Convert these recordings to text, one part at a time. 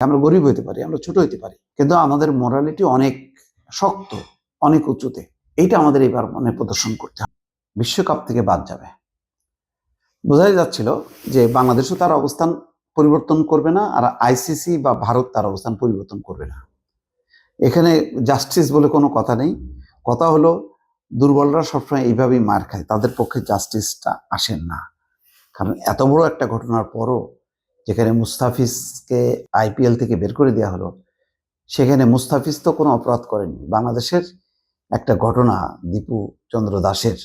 আমরা গরিব হইতে পারি, আমরা ছোট হইতে পারি, কিন্তু আমাদের মোরালিটি অনেক শক্ত, অনেক উঁচুতে। এইটা আমাদের এবার মনে প্রদর্শন করতে হবে। বিশ্বকাপ থেকে বাদ যাবে। বোঝাই যাচ্ছিল যে বাংলাদেশও তার অবস্থান পরিবর্তন করবে না, আর আইসিসি বা ভারত তার অবস্থান পরিবর্তন করবে না। এখানে জাস্টিস বলে কোনো কথা নেই। কথা হলো, দুর্বলরা সবসময় এইভাবেই মার খায়, তাদের পক্ষে জাস্টিসটা আসেন না। কারণ এত বড় একটা ঘটনার পরও যেখানে মুস্তাফিজকে আইপিএল থেকে বের করে দেওয়া হলো, সেখানে মুস্তাফিজ তো কোনো অপরাধ করেনি। বাংলাদেশের একটা ঘটনা দীপু চন্দ্র দাসের।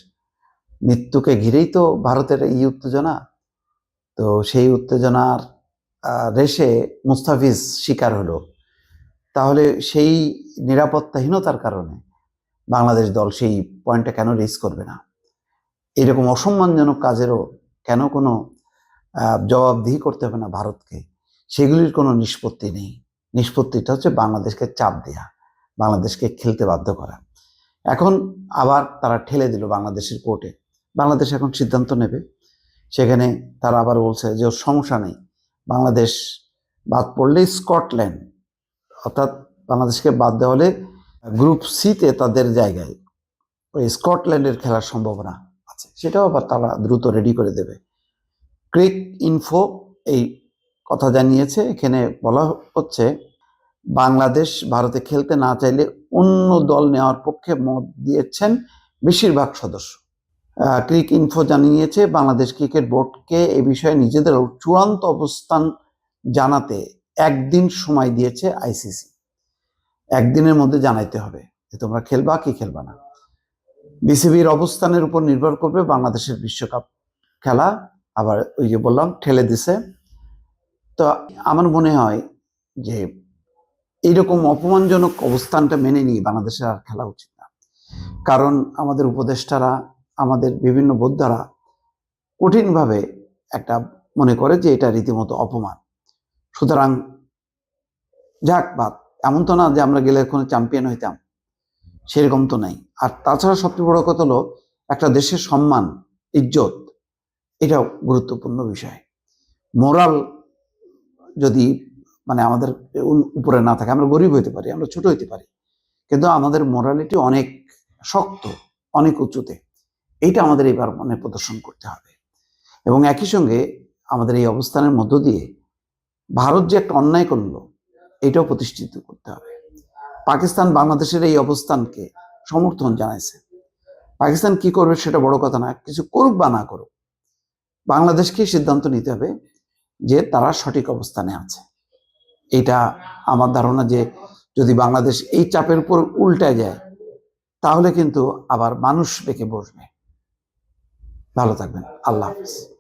মৃত্যুকে ঘিরেই তো ভারতের এই উত্তেজনা। তো সেই উত্তেজনার রেশে মুস্তাফিজ শিকার হলো। তাহলে সেই নিরাপত্তাহীনতার কারণে বাংলাদেশ দল সেই পয়েন্টটা কেন রিস্ক করবে না? এরকম অসম্মানজনক কাজেরও কেন কোনো জবাবদিহি করতে হবে না ভারতকে। সেগুলির কোনো নিষ্পত্তি নেই। নিষ্পত্তিটা হচ্ছে বাংলাদেশকে চাপ দেয়া, বাংলাদেশকে খেলতে বাধ্য করা। এখন আবার তারা ঠেলে দিল বাংলাদেশের কোর্টে। বাংলাদেশ এখন সিদ্ধান্ত নেবে। সেখানে তারা আবার বলছে যে সমস্যা নেই। বাংলাদেশ বাদ পড়লে স্কটল্যান্ড। অর্থাৎ বাংলাদেশকে বাদ দেওয়া হলে গ্রুপ সিতে তাদের জায়গায় ওই স্কটল্যান্ডের খেলার সম্ভাবনা আছে। সেটাও আবার তারা দ্রুত রেডি করে দেবে। ক্রিক ইনফো এই কথা জানিয়েছে। এখানে বলা হচ্ছে, বাংলাদেশ ভারতে খেলতে না চাইলে অন্য দল নেওয়ার পক্ষে মত দিয়েছেন বেশিরভাগ সদস্য। ক্রিক ইনফো জানিয়েছে, বাংলাদেশ ক্রিকেট বোর্ডকে এ বিষয়ে নিজেদের চূড়ান্ত অবস্থান জানাতে একদিন সময় দিয়েছে আইসিসি। একদিনের মধ্যে জানাইতে হবে যে তোমরা খেলবা কি খেলবা না। বিসিবির অবস্থানের উপর নির্ভর করবে বাংলাদেশের বিশ্বকাপ খেলা। আবার ওই যে বললাম, ঠেলে দিছে। তো আমার মনে হয় যে এইরকম অপমানজনক অবস্থানটা মেনে নিয়ে বাংলাদেশের আর খেলা উচিত না। কারণ আমাদের উপদেষ্টারা, আমাদের বিভিন্ন বোদ্ধারা কঠিনভাবে একটা মনে করে যে এটা রীতিমতো অপমান। সুতরাং যাক, বাদ। এমন তো না যে আমরা গেলে কোনো চ্যাম্পিয়ন হইতাম। সেরকম তো নাই। আর তাছাড়া সবচেয়ে বড় কথা হলো, একটা দেশের সম্মান, ইজ্জত এটাও গুরুত্বপূর্ণ বিষয়। মোরাল যদি মানে আমাদের উপরে না থাকে, আমরা গরিব হইতে পারি, আমরা ছোট হইতে পারি। কিন্তু আমাদের মোরালিটি অনেক শক্ত, অনেক উঁচুতে। এইটা আমাদের এবার মনে প্রদর্শন করতে হবে। এবং একই সঙ্গে আমাদের এই অবস্থানের মধ্য দিয়ে ভারত যে একটা অন্যায় করল, এটাও প্রতিষ্ঠিত করতে হবে। পাকিস্তান বাংলাদেশের এই অবস্থানকে সমর্থন জানাইছে। পাকিস্তান কি করবে সেটা বড় কথা না, কিছু করুক বা না করুক বাংলাদেশকে সিদ্ধান্ত নিতে হবে যে তারা সঠিক অবস্থানে আছে। এটা আমার ধারণা যে যদি বাংলাদেশ এই চাপের উপর উল্টায় যায়, তাহলে কিন্তু আবার মানুষ বেঁকে বসবে। ভালো থাকবেন। আল্লাহ হাফিজ।